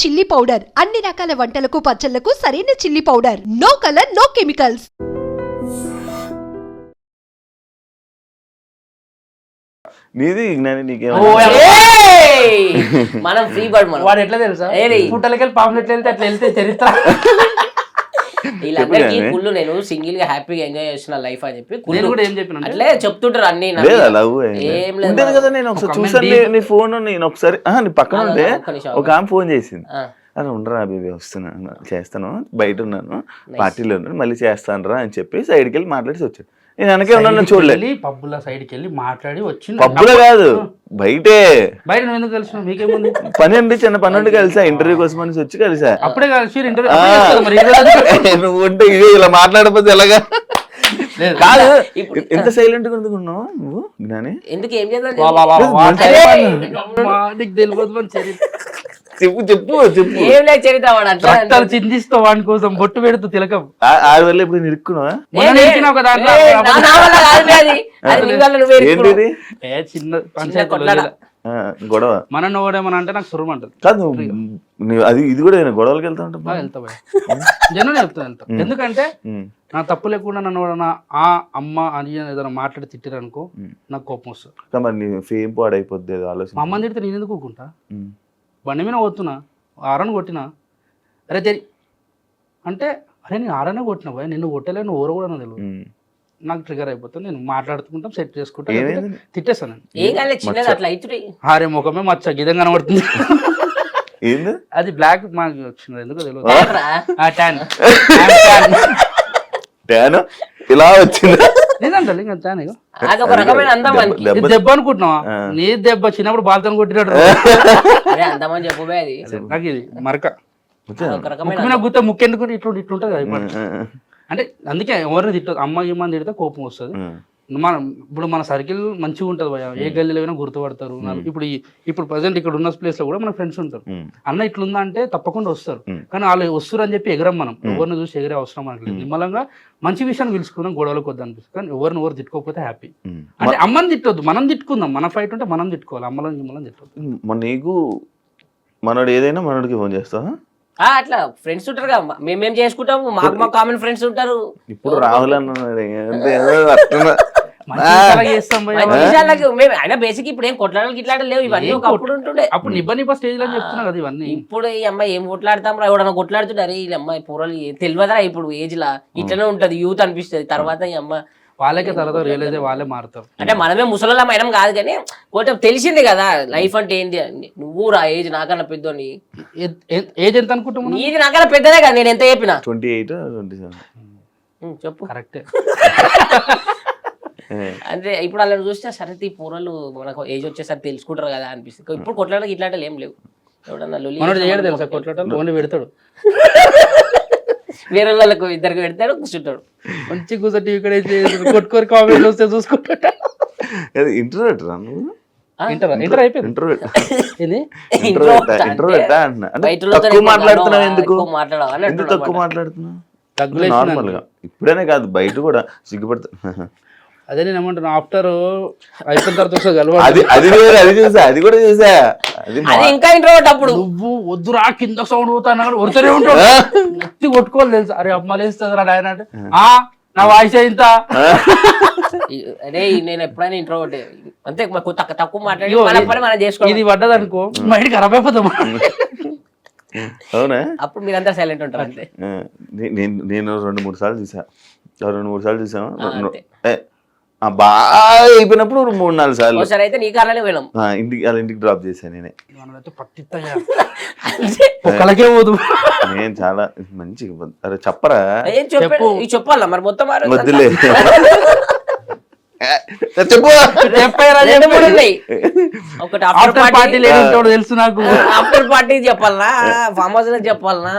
Chilli powder. అన్ని రకాల వంటలకు పచ్చళ్ళకు సరైన chilli powder. No colour no chemicals. నీది? జ్ఞాని! మనం ఫ్రీ బర్డ్ మనం. వాడు ఎట్లా తెలుసా. పుట్టలకెళ్ళి పాములు ఎట్లా వెళ్తే అట్లా వెళ్తే చరిత్ర. వీళ్ళందరికీ కుళ్ళు నేను సింగిల్గా హ్యాపీగా ఎంజాయ్ చేస్తున్న లైఫ్ అని చెప్పి కుళ్ళు. కూడా ఏం చెప్పిన అట్లే చెప్తుంటారు అన్ని. లవ్ ఏం లేదు. కదా నేను ఒకసారి ఒక చూసాను నీ- నీ ఫోన్ నేను ఒకసారి నీ పక్కన ఉంటే ఒక ఆమె ఫోన్ చేసింది. అరే ఉండరా బేబీ వస్తున్నాను చేస్తాను. బయట ఉన్నాను. పార్టీలో ఉన్నాను. మళ్ళీ చేస్తాను రా అని చెప్పి సైడ్కి వెళ్ళి మాట్లాడేసి వచ్చాడు. నేను వెనకే ఉన్నాను చూడలేదు. పబ్బుల సైడ్కి వెళ్ళి మాట్లాడి వచ్చింది పబ్బులో కాదు బయటే. బయట నువ్వు ఎందుకు కలిసిన మీకేముంది? పని ఉండి చిన్న పని ఉండి కలిసా? ఇంటర్వ్యూ కోసం అనేసి వచ్చి కలిసా? అప్పుడే కలిసి ఇంటర్వ్యూ. నువ్వు ఉంటే ఇది ఇలా మాట్లాడకపోతే ఎలాగా? లేదు. కాదు ఇప్పుడు- ఎంత సైలెంట్గా ఉన్నావు నువ్వు జ్ఞాని? ఎందుకు ఏం చేద్దాం చెప్పు చెప్పు చెప్పు. వాడు అట్లా రక్తాలు చిందిస్తావు వాడి కోసం బొట్టు పెడుతూ తిలకం. ఆ- ఆడి వల్ల ఇప్పుడు నిరుక్కున్నావా మొన్న ఏ, నిలిచిన ఒక దాంట్లో. ఏ, అప్పుడు- నా- నా వల్ల కాదు బే అది. అది నీ వల్ల నువ్వే ఏంటి ఇరుక్కున్నావు. ఇది? ఏ చిన్న కొట్లాట. ఆ, గొడవ. మన నోడేమని అంటే నాకు సురం అంటది. కాదు నువ్వు- నువ్వు అది ఇది కూడా గొడవలకి వెళ్తా ఉంటా వెళ్తా భయ జనం వెళ్తా వెళ్తా. ఎందుకంటే నా తప్పు లేకుండా నన్ను ఎవరైనా ఆ అమ్మ అని ఏదైనా మాట్లాడి తిట్టారు అనుకో నాకు కోపం వస్తుంది. మరి నీ ఫేమ్ పాడైపోద్ది అది ఆలోచన. మా అమ్మని తిడితే నేను ఎందుకు ఊరుకుంటా? ఉమ్. బండి మీద పోతున్నా ఆరని కొట్టినా అరే తెరి అంటే అరే నేను ఆరనే కొట్టినా భయ నిన్ను కొట్టలే నువ్వు ఊరు కూడా నాకు తెలియదు. నాకు ట్రిగర్ అయిపోతుంది నేను మాట్లాడుకుంటాం సెట్ చేసుకుంటా ఏమైంది? లేకపోతే తిట్టేస్తాను ఆరే ముఖమే మచ్చ గిదం కనబడుతుంది. ఏంది? అది బ్లాక్ మాకు వచ్చింది ఎందుకో తెలియదు ట్యాన్ ట్యాన్ ఇలా వచ్చింది? లేదంటే ఇంకా రకమైన అందం మనకి. దెబ్బ- ఇది దెబ్బ అనుకుంటున్నావా? నీ దెబ్బ చిన్నప్పుడు బాల్తో కొట్టినట్టు అదే అందం అని చెప్పు బే అది. నాకు ఇది మరక. రకమైన ముఖ్యమైన గుత్త ముక్కెందుకు? ఇట్లు ఇట్లుంటుంది అంటే అందుకే ఎవరిని తిట్టదు అమ్మ ఇమ్మని తిడితే కోపం వస్తుంది. మన ఇప్పుడు మన సర్కిల్ మంచిగా ఉంటుంది భయ ఏ గల్లీలో అయినా గుర్తుపడతారు. నాకు ఇప్పుడు ఈ- ఇప్పుడు ప్రజెంట్ ఇక్కడ ఉన్న ప్లేస్లో కూడా మన ఫ్రెండ్స్ ఉంటారు. ఉమ్. అన్న ఇట్లుందా అంటే తప్పకుండా వస్తారు. కానీ వాళ్ళు వస్తారు అని చెప్పి ఎగరం మనం. ఎవరిని చూసి ఎగిరే అవసరం మనకి లేదు. నిమ్మలంగా మంచి విషయాన్ని పిలుచుకుందాం గొడవలకు వద్దు అనిపిస్తుంది. కానీ ఎవరిని ఎవరు తిట్టుకోకపోతే హ్యాపీ. అంటే అమ్మని తిట్టొద్దు. మనం తిట్టుకుందాం. మన ఫైట్ ఉంటే మనం తిట్టుకోవాలి. అమ్మలని గిమ్మలని తిట్టొద్దు. మన నీకు మనోడు ఏదైనా మనోడికి ఫోన్ చేస్తావా? ఆ, అట్లా. ఫ్రెండ్స్ ఉంటారు కదా. మేమేం చేసుకుంటాము? మాకు మా కామన్ ఫ్రెండ్స్ ఉంటారు. ఇప్పుడు రాహుల్ అన్న ఏదో అయినా బేసిక్ ఇప్పుడు ఏం కొట్లాడలు గిట్లాడలు లేవు. ఇవన్నీ ఒకప్పుడు ఉంటుండే. అప్పుడు నిబ్బ నిబ్బ స్టేజ్లో చెప్తున్నా కదా ఇవన్నీ. ఇప్పుడు ఈ అమ్మాయి ఏం కొట్లాడతాం రా ఎవడన్నా కొట్లాడుతుంటారు ఈ అమ్మాయి పూరలు తెలియదురా ఇప్పుడు ఏజ్ లా. ఇట్లనే ఉంటది యూత్ అనిపిస్తుంది. తర్వాత ఈ అమ్మ వాళ్ళకే తర్వాత రియలైజ్ వాళ్ళే మారుతారు. అంటే మనమే ముసలిళ్ళం అయినాం కాదు కానీ కొంచెం తెలిసింది కదా లైఫ్ అంటే ఏంటి అని. నువ్వు రా ఏజ్ నాకన్నా పెద్దోని. ఏజ్ ఎంత అనుకుంటాం మనం? నీది నాకన్నా పెద్దదే కదా నేను ఎంత చెప్పినా? Twenty eight twenty seven. చెప్పు. కరెక్టే అంటే ఇప్పుడు అలా చూస్తే సరే ఈ పూరలు మనకు ఏజ్ వచ్చేసరికి తెలుసుకుంటారు కదా అనిపిస్తుంది. ఇప్పుడు కొట్లాడకి ఇట్లాంటి ఏం లేవు. ఎవడన్నా లొల్లి మనోడు చేసినా చేయడు మనం తెలుసా కొట్లాటలు ఓన్లీ పెడతాడు. వేరే వాళ్ళకు ఇద్దరికి పెడతాడు కూర్చుంటాడు. మంచి కూర్చో టీవీ కూడా కొట్టుకోరు కామెంట్లు వస్తే చూసుకుంటా ఇంటర్వ్యూట్ రా ఇంటర్ అయిపోయింది. తక్కువ మాట్లాడుతున్నావు ఎందుకు? తక్కువ మాట్లాడుతున్నావు? తగ్గులేసిన నార్మల్గా. ఇప్పుడేనే కాదు బయట కూడా సిగ్గుపడతా అదే నేను ఏమంటున్నా ఆఫ్టర్ అయిపోయిన తర్వాత కలవాలి అది అది వేరే అది చూసా అది కూడా చూసా. అది ఇంకా ఇంట్రోవర్ట్ అప్పుడు. నువ్వు వద్దురా కింద సౌండ్ పోతాను వరుతూనే ఉంటాడు ఎత్తి కొట్టుకోవాలి తెలుసు? అరే అమ్మ లేస్తుంది రా ఆయన అంటే. ఆ. నా వాయిస్ ఇంత? అరే నేను ఎప్పుడైనా ఇంట్రోవర్ట్ అంతే మాకు తక్కువ తక్కువ మాట్లాడి మన పని మనం చేసుకోవాలి. ఇది పడ్డది అనుకో మైండ్ ఖరాబ్ అయిపోతాం అవునా? అప్పుడు మీరంతా సైలెంట్ ఉంటారు అంతే. నేను నేను రెండు మూడు సార్లు చూసా. రెండు మూడు సార్లు చూసాము అంతే. బాగా అయిపోయినప్పుడు ఒక మూడు నాలుగు సార్లు. ఒకసారి అయితే నీ కారణాలే పోయినాం. ఆ, ఇంటికి వాళ్ళ ఇంటికి డ్రాప్ చేశాను నేనే. మనమైతే. ఒక్కలకే పోదు. నేను చాలా మంచి అరే చెప్పరా? ఏం ఇది చెప్పాలా? మరి మొత్తం ఆ రోజు వద్దులే. చెప్పు. చెప్పారా రెండు మూడు ఉన్నాయి. ఒకటి ఆఫ్టర్ ఆఫ్టర్ పార్టీ తెలుసు నాకు. ఆఫ్టర్ పార్టీ చెప్పాలనా? ఫామ్ హౌస్లో చెప్పాలనా?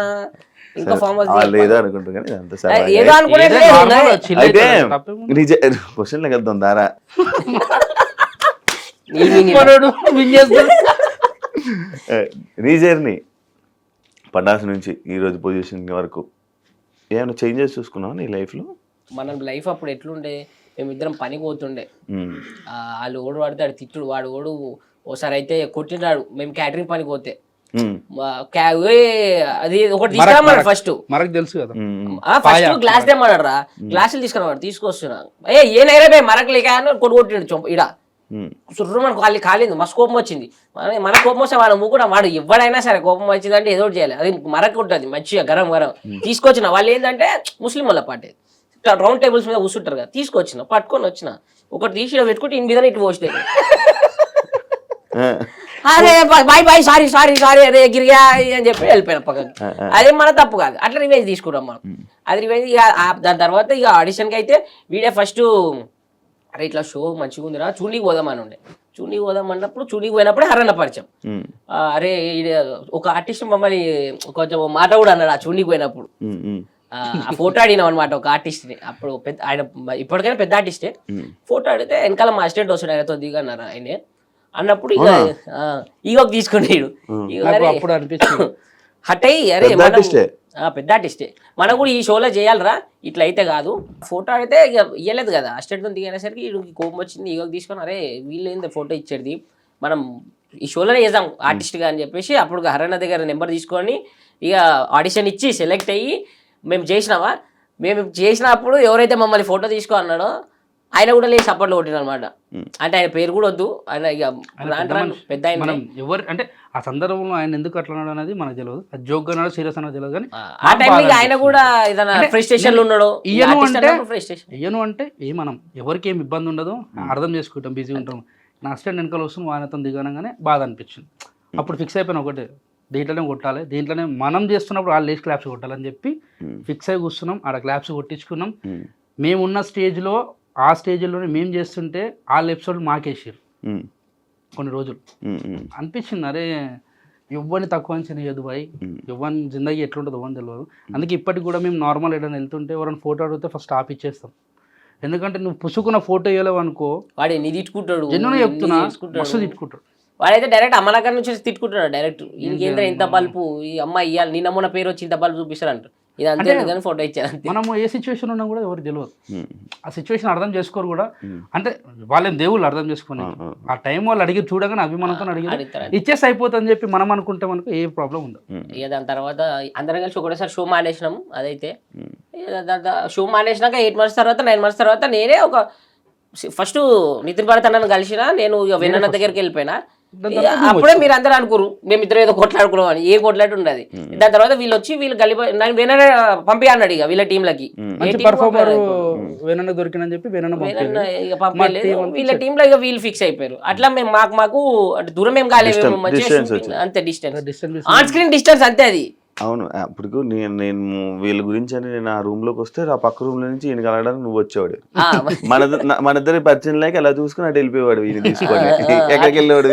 ఇంకా ఫామ్ హౌస్ వాళ్ళు ఏదో అనుకుంటారు కానీ అంత సరే ఏదో అనుకునేది ఏదో లేదు normal ఇంకా. chill అయితే అవుతాడు, తప్పేముంది. నిజ క్వశ్చన్లకు వెళ్తాం దారా? నీ మీనింగ్. మనోడు win చేస్తాడు. నీ జర్నీ పటాస్ నుంచి ఈ రోజు పొజిషన్ వరకు ఏమైనా చేంజెస్ చూసుకున్నావా నీ లైఫ్లో మనం లైఫ్ అప్పుడు ఎట్లుండే? మేమిద్దరం పనికి పోతుండే. ఆ, వాళ్ళు ఓడు వాడితే ఆడు తిట్టుడు వాడు ఓడు ఓసారి అయితే కొట్టినాడు మేము క్యాటరింగ్ పనికి పోతే. అది ఒకటి తీసుకురామన్నాడు ఫస్ట్ మనకు తెలుసు కదా. ఫస్ట్ గ్లాస్ తెమ్మన్నాడు రా గ్లాసులు తీసుకురావాడు తీసుకొస్తున్నా. ఏ ఏ నైరే మరకు లేక అని కొట్టుకొట్టిండు చొంప ఇడ ఉమ్, సుర్రు మనకు ఖాళీ కాలింది మస్తు కోపం వచ్చింది. మన మన కోపం వస్తే వాడు కూడా వాడు ఎవడైనా సరే కోపం వచ్చింది అంటే ఏదో చేయాలి. అది మరక ఉంటుంది మంచిగా గరం గరం. తీసుకొచ్చిన వాళ్ళు ఏంటంటే ముస్లిం వాళ్ళ పార్టీ రౌండ్ టేబుల్స్ మీద కూర్చుంటారు కదా తీసుకొచ్చిన పట్టుకొని వచ్చిన. ఒకటి తీసి పెట్టుకుంటే ఇన్ని మీద ఇటు పోస్తే. ఆ, అరే boy boy sorry sorry sorry అరే గిరిగా అని చెప్పి వెళ్ళిపోయాను పక్కకి. అదే మన తప్పు కాదు. అట్లా రివెంజ్ తీసుకున్నాం మనం. అది రివెంజ్ ఇక దాని తర్వాత ఇక ఆడిషన్కి అయితే వీడే ఫస్ట్ అరే ఇట్లా షో మంచిగా ఉందిరా చూడీకి పోదాం అని ఉండే. చూడీకి పోదాం అన్నప్పుడు చూడీకి పోయినప్పుడు హరన్న పరిచయం. అరే ఒక ఆర్టిస్ట్ మమ్మల్ని కొంచెం మాట కూడా అన్నాడు ఆ చూడీకి పోయినప్పుడు. ఆ ఫోటో అడిగినాం అనమాట ఒక ఆర్టిస్ట్ని అప్పుడు పెద్ద ఆయన ఇప్పటికైనా పెద్ద ఆర్టిస్టే. ఫోటో అడిగితే వెనకాల మా అసిస్టెంట్ వస్తాడు ఆయనతో దిగన్నారు ఆయనే. అన్నప్పుడు ఇక ఈగోకి తీసుకునేడు అప్పుడు అనిపించింది. హట్ అయ్యి అరే పెద్ద ఆర్టిస్టే మనం కూడా ఈ షోలో చేయాలరా ఇట్లా అయితే కాదు. ఫోటో అయితే ఇక ఇయ్యలేదు కదా. అసిస్టెంట్తో దిగనేసరికి వీడికి కోపం వచ్చింది ఈగోకి తీసుకొని అరే వీళ్ళు ఏంది ఫోటో ఇచ్చేది. మనం ఈ షోలోనే చేద్దాం ఆర్టిస్ట్గా అని చెప్పేసి అప్పుడు హరణ దగ్గర నెంబర్ తీసుకొని ఇక ఆడిషన్ ఇచ్చి సెలెక్ట్ అయ్యి మేము చేసినామా మేము చేసినప్పుడు ఎవరైతే మమ్మల్ని ఫోటో తీసుకో అన్నాడో ఆయన కూడా లేచి సపోర్ట్లు కొట్టిన అనమాట అంటే ఆయన పేరు కూడా వద్దు. ఆయన ఇక పెద్ద ఆయన మనం ఎవరు అంటే ఆ సందర్భంలో ఆయన ఎందుకు అట్లా అన్నాడు అనేది మనకు తెలియదు. జోక్ అన్నాడు సీరియస్ అన్నాడు తెలియదు కానీ ఆ టైంలో ఆయన కూడా ఏదైనా ఫ్రస్ట్రేషన్లో ఉన్నాడు ఇయ్యను అంటే ఫ్రస్ట్రేషన్ అయ్యను అంటే ఏ మనం ఎవరికి ఏం ఇబ్బంది ఉండదు అర్థం చేసుకుంటాం బిజీ ఉంటాం. నా అసిస్టెంట్ వెనకాల వస్తుంది ఆయనతో దిగనగానే బాధ అనిపించింది. అప్పుడు ఫిక్స్ అయిపోయిన ఒకటే దీంట్లోనే కొట్టాలి దీంట్లోనే మనం చేస్తున్నప్పుడు వాళ్ళు లేచి క్లాప్స్ కొట్టాలని చెప్పి ఫిక్స్ అయి కూర్చున్నాం ఆడ క్లాప్స్ కొట్టించుకున్నాం. మేమున్న స్టేజ్లో ఆ స్టేజ్లోనే మేము చేస్తుంటే వాళ్ళ ఎపిసోడ్ మాకేసారు కొన్ని రోజులు. అనిపించింది అరే ఎవ్వరిని తక్కువ అంచనా వేయదు బాయ్ ఎవరిని జిందగీ ఎట్లుంటుందో అని తెలియదు అందుకే ఇప్పటికి కూడా మేము నార్మల్ ఏదైనా వెళ్తుంటే ఎవరైనా ఫోటో అడిగితే ఫస్ట్ ఆప్ ఇచ్చేస్తాం. ఎందుకంటే నువ్వు పుసుకున్న ఫోటో వేయలేవు అనుకో వాడు ఎన్ని తిట్టుకుంటాడు. ఎన్ని చెప్తున్నా. మస్తు తిట్టుకుంటారు వాడైతే డైరెక్ట్ అమ్మలక్కడ నుంచి తిట్టుకుంటాడు డైరెక్ట్ ఇంకేంద్ర ఇంత బల్బు ఈ అమ్మాయి ఇయ్యాలి నిన్న మొన్న పేరు వచ్చి ఇంత బల్బు చూపిస్తారంట ఇది అంతే కానీ ఫోటో ఇచ్చారు మనము ఏ సిచ్యువేషన్ ఉన్నా కూడా ఎవరికి తెలియదు ఆ సిచ్యువేషన్ అర్థం చేసుకోరు కూడా. అంటే వాళ్ళేం దేవుళ్ళు అర్థం చేసుకుని ఆ టైం వాళ్ళు అడిగి చూడగానే అభిమానంతో అడిగి ఇచ్చేసి అయిపోతుందని చెప్పి మనం అనుకుంటే మనకు ఏ ప్రాబ్లం ఉండదు. ఇక దాని తర్వాత అందరం కలిసి ఒకటేసారి షో మానేసినాం అదైతే. షో మానేసినాక ఎయిట్ మంత్స్ తర్వాత నైన్ మంత్స్ తర్వాత నేనే ఒక ఫస్ట్ నితిన్ భరత్ అన్నను కలిసిన నేను ఇక వెన్న దగ్గరికి వెళ్ళిపోయినా. అప్పుడే మీరు అందరూ అనుకోరు మేము ఇద్దరు ఏదో కొట్లాడుకున్నాం అని. ఏ కొట్లాట ఉండదు దాని తర్వాత వీళ్ళు వచ్చి వీళ్ళు కలిపి నన్ను వెన్న ఇక వీళ్ళ టీంలకి. మంచి పర్ఫార్మర్ వేనన్న దొరికినని చెప్పి వేనన్న వేనన్న ఇక వీళ్ళ టీంలో ఇక వీళ్ళు ఫిక్స్ అయిపోయారు. అట్లా మేము మాకు మాకు అంటే దూరం ఏం కాలేదు. అంతే distance distance on screen distance అంతే అది. అవును. అప్పటికు నేను నేను వీళ్ళ గురించి అని నేను ఆ రూమ్లోకి వస్తే ఆ పక్క రూమ్లో నుంచి ఈయన కలగడానికి నువ్వు వచ్చేవాడు మన మన ఇద్దరి పరిచయం లేక అలా చూసుకుని అటు వెళ్ళిపోయేవాడు ఈయన తీసుకొని. ఎక్కడికి వెళ్ళేవాడు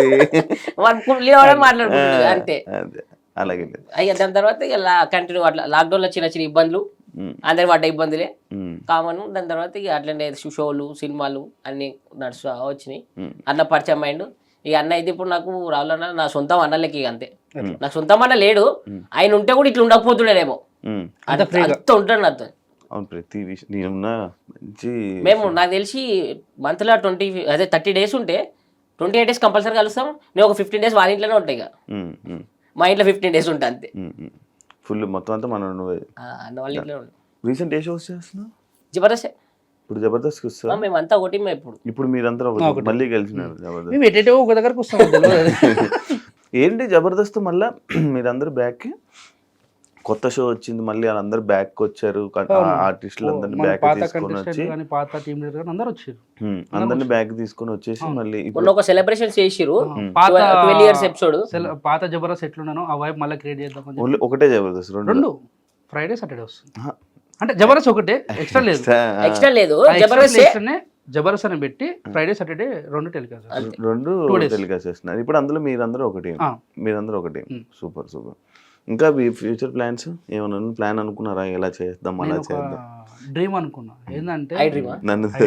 అంతే. అలాగే. అయ్యా దాని తర్వాత కంటిన్యూ అట్లా లాక్డౌన్లో చిన్న చిన్న ఇబ్బందులు అందరి పడ్డ ఇబ్బందులే. కామన్ దాని తర్వాత ఇక అట్లనే షోలు సినిమాలు అన్ని నడుస్తూ వచ్చినాయి. అన్న పరిచయం అయిండు. ఇక అన్న అయితే ఇప్పుడు నాకు రావాలన్నా నా సొంతం అన్నలకి ఇక అంతే. నాకు సొంతం అన్న లేడు. ఆయన ఉంటే కూడా ఇట్లా ఉండకపోతుండేనేమో ఉమ్. అంత అంత ఉంటాడు నాతో. అవును ప్రతి విషయం నేనున్నా మంచి మేము నాకు తెలిసి మంత్లో ట్వంటీ అదే థర్టీ డేస్ ఉంటే ట్వంటీ ఎయిట్ డేస్ కంపల్సరీ కలుస్తాం. నేను ఒక ఫిఫ్టీన్ డేస్ వాళ్ళ ఇంట్లోనే ఉంటాయి ఇక. మా ఇంట్లో ఫిఫ్టీన్ డేస్ ఉంటా అంతే. ఫుల్ మొత్తం అంతా మనం నువ్వే. వాళ్ళ ఇంట్లో రీసెంట్ ఏ షోస్ చేస్తున్నావు? జబర్దస్త్. ఇప్పుడు జబర్దస్త్ వస్తా మేమంతా ఒకటి ఇప్పుడు. ఇప్పుడు మీరందరూ ఒకటి. మళ్ళీ కలిసినారు జబర్దస్త్. మేము ఒక దగ్గరకు వస్తాం. ఏంటి జబర్దస్త్ మళ్ళా? మీరందరూ బ్యాక్? కొత్త షో వచ్చింది మళ్ళీ వాళ్ళందరూ బ్యాక్ వచ్చారు ఆర్టిస్టులు అందరిని బ్యాక్ పాత తీసుకొని వచ్చి పాత టీం లీడర్ కానీ అందరూ వచ్చారు. అందరిని బ్యాక్ తీసుకొని వచ్చేసి మళ్ళీ ఇప్పుడు ఒక సెలబ్రేషన్ చేసిరు పాత ఇయర్స్ ఎపిసోడ్ పాత జబర్దస్త్ ఎట్లున్నానో ఆ వైపు మళ్ళీ క్రియేట్ చేద్దాం. ఓన్లీ ఒకటే జబర్దస్త్ రెండు. రెండు. ఫ్రైడే సాటర్డే వస్తుంది. అంటే జబర్దస్త్ ఒకటే ఎక్స్ట్రా లేదు. ఎక్స్ట్రా. లేదు. జబర్దస్త్ జబర్దస్త్ అని పెట్టి ఫ్రైడే సాటర్డే రెండు టెలికాస్ట్ రెండు టెలికాస్ట్ చేస్తున్నారు. ఇప్పుడు అందులో మీరందరూ ఒకటి. మీరందరూ ఒకటి. Super super. ఇంకా మీ ఫ్యూచర్ ప్లాన్స్? ఏమైనా ప్లాన్ అనుకున్నారా? ఎలా చేద్దాం అలా చేద్దాం? డ్రీమ్ అనుకున్నా. ఏంటంటే నన్ను.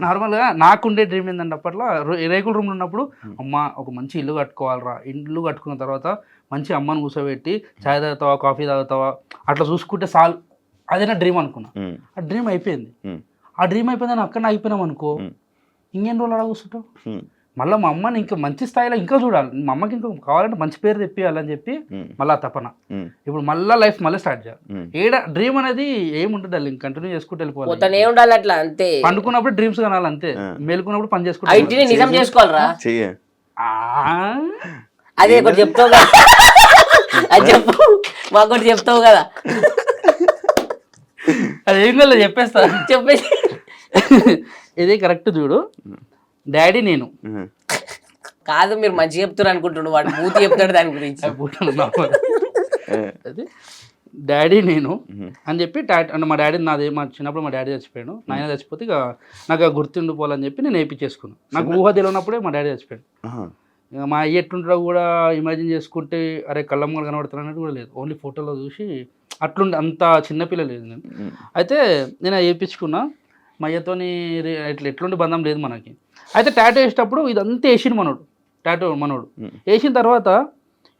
నార్మల్గా నాకుండే డ్రీమ్ ఏంటంటే అప్పట్లో రేకుల రూమ్లో ఉన్నప్పుడు అమ్మ ఒక మంచి ఇల్లు కట్టుకోవాలరా. ఇల్లు కట్టుకున్న తర్వాత మంచి అమ్మని కూర్చోబెట్టి చాయ్ తాగుతావా కాఫీ తాగుతావా? అట్లా చూసుకుంటే చాలు. అదే నా డ్రీమ్ అనుకున్నా. ఆ డ్రీమ్ అయిపోయింది. ఆ డ్రీమ్ అయిపోయిందని అక్కడ అయిపోయినాం అనుకో ఇంకేం రోజులు అలా కూర్చుంటావు? ఉమ్, మళ్ళీ మా అమ్మని ఇంకా మంచి స్థాయిలో ఇంకా చూడాలి. మా అమ్మకి ఇంకా కావాలంటే మంచి పేరు తెప్పియాలని చెప్పి మళ్ళీ తపన. ఇప్పుడు మళ్ళీ లైఫ్ మళ్ళీ స్టార్ట్ చేయాలి. ఏడ డ్రీమ్ అనేది ఏముంటుంది అది కంటిన్యూ చేసుకుంటూ వెళ్ళిపోవాలి. ఉండాలి అట్లా అంతే. పండుకున్నప్పుడు డ్రీమ్స్ కనాలి అంతే. మేలుకున్నప్పుడు పని చేసుకుంటూ నిజం చేసుకోవాలరా. చెయ్య. ఆ, అదే ఒకటి చెప్తావు కదా. అది చెప్పు. మాకు చెప్తావు కదా. అది ఏం కదా చెప్పేస్తా. చెప్పేసి. ఇది కరెక్ట్ చూడు. డాడీ నేను. కాదు మీరు మంచి చెప్తారు అనుకుంటుండు వాడు బూతి చెప్తాడు దాని గురించి. డాడీ నేను. అని చెప్పి మా డాడీ నాది మా చిన్నప్పుడు మా డాడీ చచ్చిపోయాడు. నాయన చచ్చిపోతే ఇక నాకు ఆ గుర్తుండిపోవాలని చెప్పి నేను వేయించేసుకున్నాను నాకు ఊహ తెలియనప్పుడే మా డాడీ చచ్చిపోయాడు. మా అయ్య ఎట్లుంటాడో కూడా ఇమాజిన్ చేసుకుంటే అరే కళ్ళమ్మలు కనబడుతున్నా అనేది కూడా లేదు. ఓన్లీ ఫోటోలో చూసి అట్లుండే అంత చిన్నపిల్ల లేదు నేను. అయితే నేను వేయించుకున్నా మా అయ్యతోని రే- ఇట్లా ఎట్లుండి బంధం లేదు మనకి. అయితే టాటూ వేసేటప్పుడు ఇదంతా వేసిండు మనోడు టాటూ మనోడు. వేసిన తర్వాత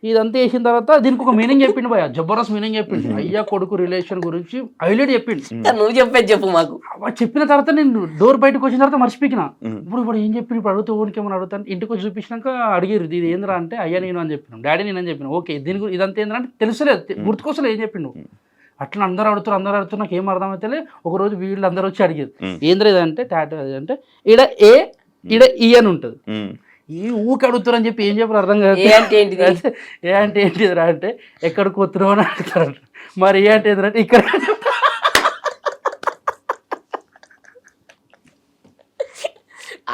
ఇదంతా వేసిన తర్వాత దీనికి ఒక మీనింగ్ చెప్పిండు భయ జబర్దస్త్ మీనింగ్ చెప్పిండు. అయ్యా కొడుకు రిలేషన్ గురించి హైలైట్ చెప్పిండు. నువ్వు చెప్పేది చెప్పు మాకు. చెప్పిన తర్వాత నేను డోర్ బయటకు వచ్చిన తర్వాత మర్చిపోయినా. ఇప్పుడు ఇప్పుడు ఏం చెప్పి ఇప్పుడు అడుగుతూ ఊరికి ఏమైనా అడుగుతాను? ఇంటికి వచ్చి చూపించినాక అడిగారు ఇది ఏంద్రా అంటే అయ్యా నేను అని చెప్పినాం. డాడీ నేను అని చెప్పిన. ఓకే దీని గురించి ఇదంతా ఏంద్రా అంటే తెలుసులేదు. గుర్తుకోసలేదు ఏం చెప్పిండు. అట్లా అందరూ అడుగుతారు అందరూ అడుగుతారు నాకు ఏం అర్థమైతే ఒక రోజు వీళ్ళు అందరూ వచ్చి అడిగారు. ఏంద్రా ఇదంటే టాటూ అది అంటే ఈడ ఏ ఈడ ఈ అని ఉంటుంది. ఈ ఊకి అడుగుతారు అని చెప్పి ఏం చెప్పారు అర్థం కాదు. ఏ అంటే ఏంటిది? అదే, ఏ అంటే ఏంటిదిరా అంటే ఎక్కడికి పోతున్నావు అని అడుగుతారు. మరి ఏ అంటే ఏంటంటే ఇక్కడ.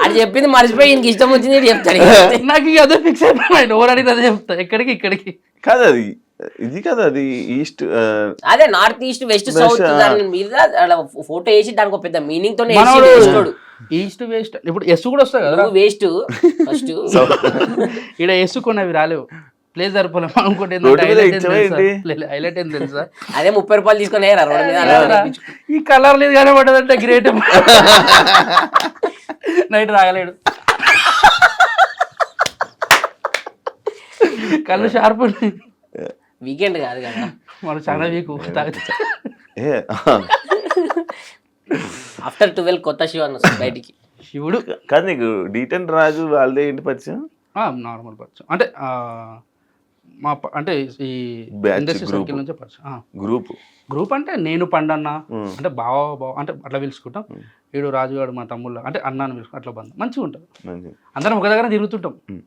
ఆడు చెప్పింది మర్చిపోయి ఇంక ఇష్టం వచ్చింది చెప్తాడు నాకు ఇక అదే ఫిక్స్ అయిపోయింది. ఎవరు అడిగితే అదే చెప్తా. ఎక్కడికి ఇక్కడికి. కాదు అది. ఇది కదా అది. ఈస్ట్ అదే నార్త్ ఈస్ట్ వెస్ట్ సౌత్. దాని మీద అలా ఫోటో వేసి దానికి ఒక పెద్ద మీనింగ్ తోనే ఈస్ట్ వెస్ట్. ఇప్పుడు ఎస్ కూడా వస్తాయి కదా? వేస్ట్ ఫస్ట్ ఇక్కడ ఎస్ కొన్నవి రాలేవు. ప్లేస్ సరిపోలే. ఏంటి? హైలైట్ ఏం తెలుసా? అదే ముప్పై రూపాయలు తీసుకొని. ఈ కలర్ లేదు కానీ పడ్డదంటే గ్రేట్ నైట్ రాగలేడు. కళ్ళు షార్ప్. వీకెండ్ కాదు కదా. మనం చాలా వీక్ తాగితే ఏ ఆఫ్టర్ ట్వెల్వ్ కొత్త శివ అన్న బయటికి. శివుడు కాదు నీకు డీటెన్ రాజు వాళ్ళదే ఏంటి పరిచయం? నార్మల్ పరిచయం. అంటే మా అంటే ఈ ఇండస్ట్రీ. సర్కిల్ నుంచే పరిచయం. గ్రూప్ గ్రూప్ అంటే నేను పండన్న Hmm. అంటే బావ బావ అంటే అట్లా పిలుచుకుంటాం. వీడు రాజుగాడు మా తమ్ముళ్ళ అంటే అన్నాను పిలుచుకుంటాం. అట్లా బంధం. మంచిగా ఉంటుంది. మంచి అందరం ఒక దగ్గర తిరుగుతుంటాం. Hmm.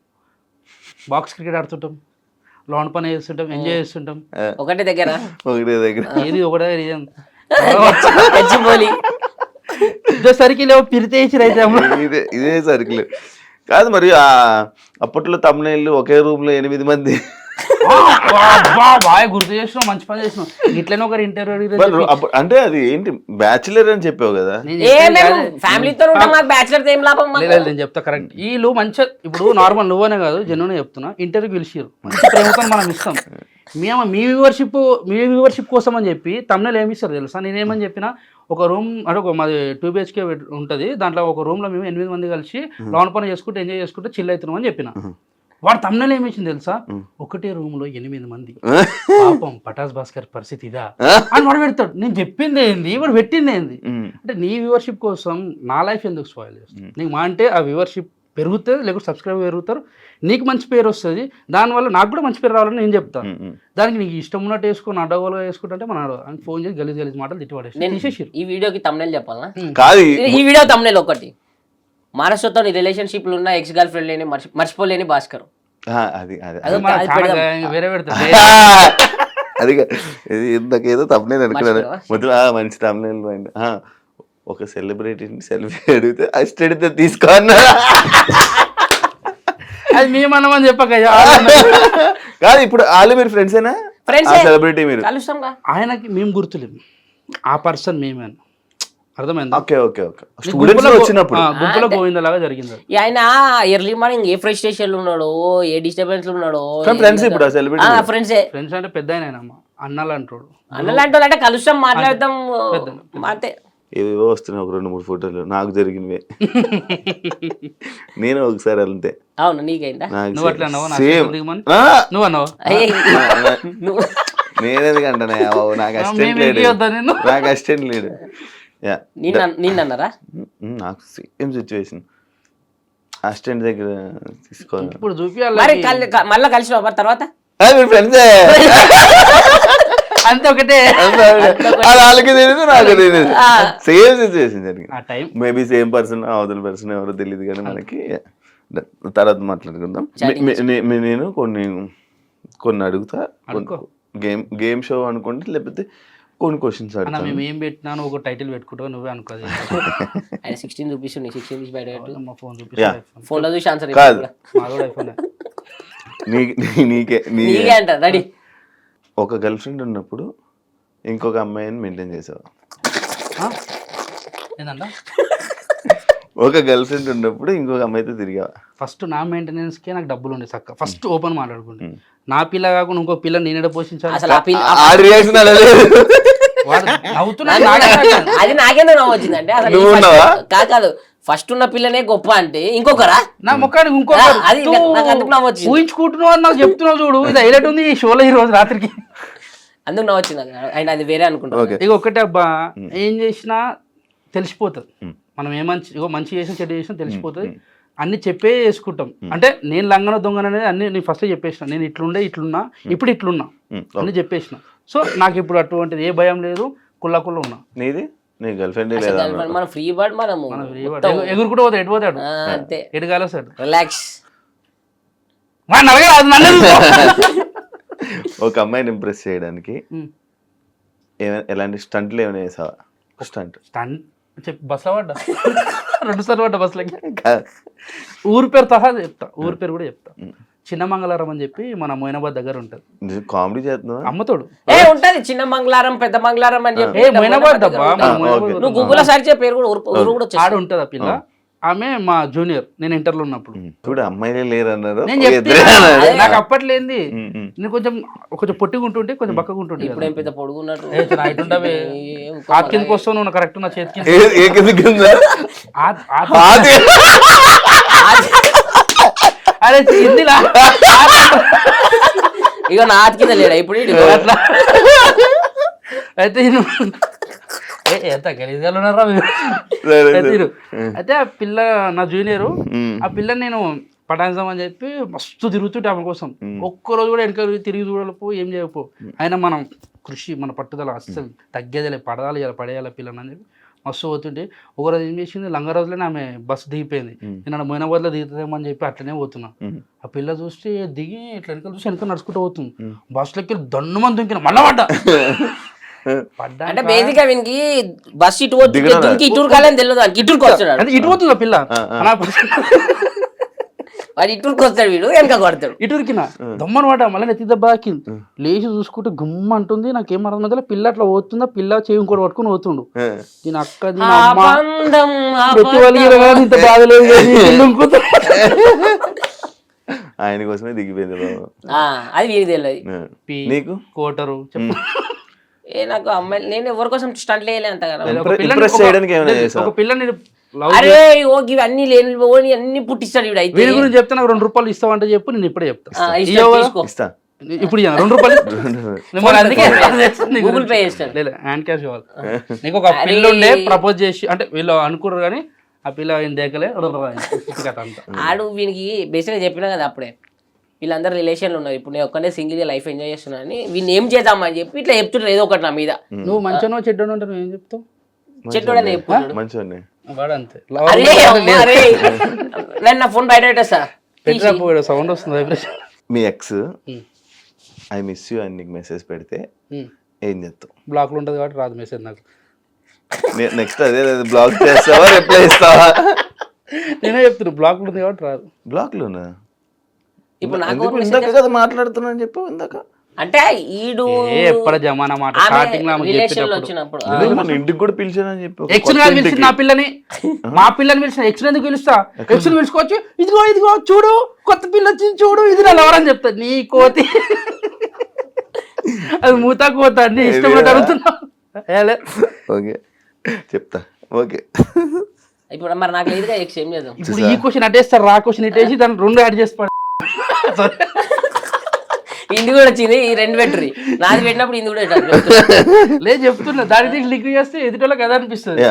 బాక్స్ క్రికెట్ ఆడుతుంటాం. లాన్ పని చేస్తుంటాం ఎంజాయ్ చేస్తుంటాం. ఒకటే దగ్గర. ఒకటే దగ్గర. ఏది ఒకటే ఇదేం గచ్చిబౌలి ఇదో సరికి లేవు పిరితేసి రైతే ఇదే ఇదే సర్కిల్. కాదు మరి ఆ అప్పట్లో తమ్ముళ్ళు ఒకే రూమ్లో ఎనిమిది మంది. బాగా గుర్తు చేసినావు మంచి పని చేసినావు. ఇట్లనే ఒకరు ఇంటర్వ్యూ అంటే అది ఏంటి బ్యాచులర్ అని చెప్పావు కదా? ఫ్యామిలీతో బ్యాచులర్ ఏం లాభం నేను చెప్తా కరెక్ట్ వీళ్ళు మంచిగా ఇప్పుడు నార్మల్ నువ్వనే కాదు జెన్యున్ చెప్తున్నా. ఇంటర్వ్యూ పిలిచిరు మంచి ప్రేమతో మనం ఇస్తాం. మేము మీ వ్యూవర్షిప్ మీ వ్యూవర్షిప్ కోసం అని చెప్పి తమిళ ఏమి ఇస్తారు తెలుసా? నేనేమని చెప్పిన ఒక రూమ్ అంటే ఒక మాది టూ బిహెచ్కే ఉంటుంది. దాంట్లో ఒక రూమ్లో మేము ఎనిమిది మంది కలిసి లోన్ పని చేసుకుంటూ ఎంజాయ్ చేసుకుంటూ చిల్ అవుతున్నాం అని చెప్పిన. వాడు తమిళ ఏమి ఇచ్చింది తెలుసా? ఒకటే రూమ్లో ఎనిమిది మంది. పాపం పటాస్ భాస్కర్ పరిస్థితి ఇదా? అని వాడు పెడతాడు. నేను చెప్పింది ఏంది? వాడు పెట్టింది ఏంది? అంటే నీ వ్యూవర్షిప్ కోసం నా లైఫ్ ఎందుకు స్పాయిల్ చేస్తుంది? నీకు మా అంటే ఆ వ్యూవర్షిప్ పెరుగుతుంది లేకపోతే సబ్స్క్రైబర్ పెరుగుతారు. నీకు మంచి పేరు వస్తుంది దానివల్ల నాకు కూడా మంచి పేరు రావాలని నేను చెప్తాను. దానికి నీకు ఇష్టం ఉన్నట్టు వేసుకుని అడ్డగోలు వేసుకుంటే మన ఫోన్ చేసి గలీజ్ గలీజ్ మాటలు తిట్టి పడేసి నేను తీసేసిరు ఈ వీడియోకి తమ్నేల్ చెప్పాలా? కాదు ఈ- వీడియో తమ్నేల్ ఒకటి. మహారాష్ట్రతో నీ రిలేషన్షిప్లో ఉన్న ఎక్స్ గర్ల్ ఫ్రెండ్ లేని మర్చి- మర్చిపోలేని భాస్కర్. ఆ, అది. వేరే పెడతారు అది ఇంతకేదో తప్పలేదు అనుకున్నాను? మొదలు ఆ, మంచి తప్పలేదు ఒక సెలబ్రిటీని సెల్ఫీ అడిగితే అసిస్టెంట్ తీసుకో అన్నారా. అది మేము అన్నమని చెప్పక కాదు ఇప్పుడు వాళ్ళు మీరు ఫ్రెండ్సేనా ఆ ఏ. సెలబ్రిటీ మీరు. కలుస్తాంగా ఆయనకి మేము గుర్తులేము ఆ పర్సన్ మేమే అని. అర్థమైందా? Okay okay okay. స్టూడెంట్స్ వచ్చినప్పుడు. ఆ, గుంపులో గోవిందలాగా జరిగింది అది. ఈ ఆయన ఎర్లీ మార్నింగ్ ఏ ఫ్రస్ట్రేషన్లో ఉన్నాడో ఏ డిస్టర్బెన్స్లో ఉన్నాడో ఫ్రెండ్స్ ఇప్పుడు ఆ సెలబ్రిటీ ఫ్రెండ్సే ఫ్రెండ్స్ అంటే పెద్ద ఆయన అన్నలు అంటాడు అంటే కలుస్తాం మాట్లాడతాం అంతే ఏవేవో వస్తున్నాయి ఒక రెండు మూడు ఫోటోలు. నాకు జరిగినవే. నేను ఒకసారి అంతే అవును నీకైందా? నువ్వు అట్లా అన్నావా? నా సేమ్. చేతులు దిగమని? నువ్వు అన్నావా? అయ్యే, నువ్వు నేనేందుకంటే నాకు అసిస్టెంట్ మేము లేడు. ఇయ్యొద్దా నిన్ను? నాకు అసిస్టెంట్ లేడు. యా. నిన్న నాకు సేమ్ సిచ్యువేషన్. అసిస్టెంట్ దగ్గర తీసుకోవాలి. ఇప్పుడు మరి చూపించాలి కల్- క- మళ్ళా కలిసిన మరి తర్వాత? ఫ్రెండ్సే? అంతే. ఒకటే అది వాళ్ళకి తెలియదు నాకు తెలియదు సేమ్ సిచ్యువేషన్ జరిగింది ఆ టైం. మేబీ సేమ్ పర్సన్ అవతల పర్సన్ ఎవరో తెలియదు కానీ మనకి తర్వాత మాట్లాడుకుందాం. నేను కొన్ని కొన్ని అడుగుతా. గేమ్ గేమ్ షో అనుకోండి లేకపోతే కొన్ని క్వశ్చన్స్ అన్న అడుగుతాను. మేము ఏం పెట్టినాను ఒక టైటిల్ పెట్టుకుంటా నువ్వే అనుకోదు ఆయన సిక్స్టీన్ చూపిస్తుంది సిక్స్టీన్ తీసి బయట పెట్టు. మా ఫోన్ Yeah. చూపిస్తా ఫోన్లో చూసి ఆన్సర్ కాదు. నీకే నీ నీకే అంట రెడీ. ఒక గర్ల్ ఫ్రెండ్ ఉన్నప్పుడు ఇంకొక అమ్మాయిని మెయింటైన్ చేసావు ఏంటంట ఒక గర్ల్ ఫ్రెండ్ ఉన్నప్పుడు ఇంకొక అమ్మాయితో తిరిగావా ఫస్ట్ నా మెయింటెనెన్స్ కే నాకు డబ్బులు ఉండే చక్క. ఫస్ట్ ఓపెన్ మాట్లాడుకుంటే. నా పిల్ల కాకుండా ఇంకో పిల్ల నేనే పోషించాలి? అసలు ఆ పిల్ల ఆ రియాక్షన్ అడలేదు వాడు నవ్వుతున్నా నాకు నాకే కూడా- నవ్వు. అది నాకేందో నవ్వు వచ్చిందంటే అసలు నువ్వు ఈ first- ఉన్నావా? కాదు కాదు. ఫస్ట్ ఉన్న పిల్లనే గొప్ప అంటే ఇంకొకరా? నా ముఖానికి ఇంకో ఆ, అది నాకు అందుకు. ఊహించుకుంటున్నావు అని నాకు చెప్తున్నావు చూడు. ఇది హైలైట్ ఉంది ఈ షోలో ఈ రోజు రాత్రికి. అందుకు నవ్వు వచ్చింది నాకు. ఆయన అది వేరే అనుకుంటా ఇక ఒకటే అబ్బా ఏం చేసినా తెలిసిపోతుంది. మనం ఏ మంచి ఇగో మంచి చేసిన చెడు చేసినా తెలిసిపోతుంది. అన్ని చెప్పే వేసుకుంటాం అంటే నేను లంగన దొంగన అనేది అన్ని నేను ఫస్ట్ చెప్పేసిన. నేను ఇట్లుండే ఇట్లున్నా ఇప్పుడు ఇట్లున్నా. అన్ని చెప్పేసిన. సో నాకు ఇప్పుడు అటువంటిది ఏ భయం లేదు. కుల్ల కుల్ల ఉన్నా. నీది? నీ గర్ల్ ఫ్రెండ్ లేదా మనం ఫ్రీ బర్డ్ మనము మనం మొత్తం, ఎగురుకుంటూ పోతాడు ఎటు పోతాడు అంతే. ఎటు కాలేస్తాడు రిలాక్స్? ఒక అమ్మాయిని ఇంప్రెస్ చేయడానికి. ఏమైనా ఎలాంటి స్టంట్లు ఏమైనా వేసావా స్టంట్. స్టన్ చెప్పి బస్సులో పడ్డా? రెండు సార్లు పడ్డా బస్సులకి? ఊరి పేరు సహా చెప్తా. ఊరి పేరు కూడా చెప్తా. చిన్న మంగళవారం అని చెప్పి మన మొయినాబాద్ దగ్గర ఉంటుంది. కామెడీ చేస్తున్నావా? అమ్మతోడు ఏ ఉంటది చిన్న మంగళారం పెద్ద మంగళారం అని చెప్పి మొయినాబాద్. నువ్వు. గూగుల్ సెర్చ్ పేరు కూడా ఊరు కూడా ఆడ ఉంటుంది ఆ పిల్ల. ఆమె మా జూనియర్ నేను ఇంటర్లో ఉన్నప్పుడు. చూడు అమ్మాయిలే లేరు అన్నారు. నాకు అప్పట్లేంది. నేను కొంచెం కొంచెం పొట్టిగా ఉంటుంటే కొంచెం బక్కగా ఉంటుంటే ఇప్పుడు ఏం పెద్ద పొడుగున్నట్టు ఆ కిందకి వస్తావు నువ్వు కరెక్ట్ నా చేతి కింద ఏ- ఏ కింద కింద ఆ- ఆ- ఆది. అరే హిందీలా ఇక నా ఆతి కింద లేడా? ఇప్పుడు? అట్లా. అయితే ఎంత గలీజ్గా ఉన్నారా మీరు? అయితే ఆ పిల్ల నా జూనియర్. ఆ పిల్లని నేను అని చెప్పి మస్తు తిరుగుతుంటే ఆమె కోసం. ఒక్కరోజు కూడా వెనక తిరిగి చూడలేపో ఏం చేయకపో. అయినా మనం కృషి మన పట్టుదల అస్సలు తగ్గేదిలే పడాలి ఇలా పడేయాలి పిల్లని అని చెప్పి మస్తు పోతుంటే ఒకరోజు ఏం చేసింది లంగరోజులోనే ఆమె బస్సు దిగిపోయింది. నేను మొయినాబాద్లో దిగుతుందేమో అని చెప్పి అట్లనే పోతున్నా. ఆ పిల్ల చూస్తే దిగి ఇట్లా వెనకాల చూసి వెనక నడుచుకుంటూ పోతుంది. బస్సులోకి దన్ను మంది దుంకిన మళ్ళా పడ్డా. పడ్డా అంటే బేసిక్గా వీనికి బస్ ఇటు కాలని తెలియదు అంటే ఇటు పోతుంది పిల్ల. వాడు ఇటూరుకి వస్తాడు వీడు వెనక కొడతాడు. ఇటు ఉరికిన దమ్మను వాడ మళ్ళీ నెత్తి దెబ్బ లేచి చూసుకుంటే గుమ్మ అంటుంది నాకేం అర్థం మధ్యలో పిల్ల అట్లా పోతుందా పిల్ల చేయి ఇంకోటి పట్టుకుని పోతుండు. దీని అక్క ఇంత బాధ లేదు ఆయన కోసమే దిగిపోయింది అది తెలియదు. పి, నీకు? కోటరు చెప్పు. ఏ నాకు అమ్మాయి నేను ఎవరి కోసం స్టంట్ వేయలే అంత కదా ఒక పిల్లని- అరే ఓ ఇవి అన్ని లేని ఓని అన్ని పుట్టిస్తాడు వీడు అయితే. వీడి గురించి చెప్తే నాకు రెండు రూపాయలు ఇస్తావంటే చెప్పు నేను ఇప్పుడే చెప్తా. ఇస్తా ఇప్పుడు రెండు రూపాయలు చేస్తాను గూగుల్. పే చేస్తాడు లేదు హ్యాండ్ క్యాష్ ఇవ్వాలి. నీకు ఒక పిల్ల ఉండే ప్రపోజ్ చేసి అంటే వీళ్ళు అనుకున్నారు కానీ ఆ పిల్ల ఆయన దేకలే ఆడు వీనికి బేసిక్గా చెప్పినా కదా అప్పుడే. వీళ్ళందరూ రిలేషన్లు ఉన్నారు. ఇప్పుడు నేను ఒక్కనే సింగిల్ లైఫ్ ఎంజాయ్ చేస్తున్నా అని వీళ్ళు ఏం చేద్దామని చెప్పి ఇట్లా చెప్తుంటారు ఏదో ఒకటి నా మీద. నువ్వు మంచిగా చెడ్డను నువ్వు ఏం చెప్తావు? చెట్టుడని చెప్పుకుంటాడు మంచివాడిని వాడు అంతే నేను నా ఫోన్ బయట పెట్టేస్తా. సౌండ్ వస్తుంది వైబ్రేషన్ మీ ఎక్స్ ఐ మిస్ యూ అని నీకు మెసేజ్ పెడితే ఏం చేస్తావు? బ్లాక్లో ఉంటుంది కాబట్టి రాదు మెసేజ్ నాకు. నెక్స్ట్ అదే బ్లాక్ చేస్తావా రిప్లై ఇస్తావా నేనే చెప్తున్నా బ్లాక్లో ఉంది కాబట్టి రాదు. బ్లాక్ లోనా? ఇప్పుడు ఇందాక కదా మాట్లాడుతున్నా అని చెప్పు ఇందాక? అంటే ఈడు ఎప్పటి జమానా మాట? స్టార్టింగ్ వచ్చినప్పుడు. ఇంటికి కూడా పిలిచానని చెప్పి ఒక ఎక్స్ కొత్త పిలిచి ఇంటికి. నా పిల్లని. మా పిల్లని పిలిచిన ఎక్స్ ఎందుకు పిలుస్తా? ఎక్స్ పిలుచుకోవచ్చు. ఇదిగో ఇదిగో చూడు కొత్త పిల్ల వచ్చింది చూడు ఇది నా ఎవరని చెప్తా. నీ కోతి. అది మూతా కోత నీ ఇష్టం ఏదిరా? అడుగుతున్నా. ఏలే. ఓకే. చెప్తా. ఓకే. ఇప్పుడు మరి నాకు లేదుగా ఎక్స్ ఏం చేద్దాం? ఇప్పుడు ఈ క్వశ్చన్ అటేస్తారు రా క్వశ్చన్ ఇటేసి దాన్ని రెండు యాడ్ చేసి పడ ఇంది కూడా వచ్చింది ఈ రెండు పెట్టుర్రి నాది పెట్టినప్పుడు ఇంది కూడా పెట్టాలి. లేదు చెప్తున్నా. దాని లింక్ చేస్తే ఎదుటోళ్ళకి అదే అనిపిస్తుంది.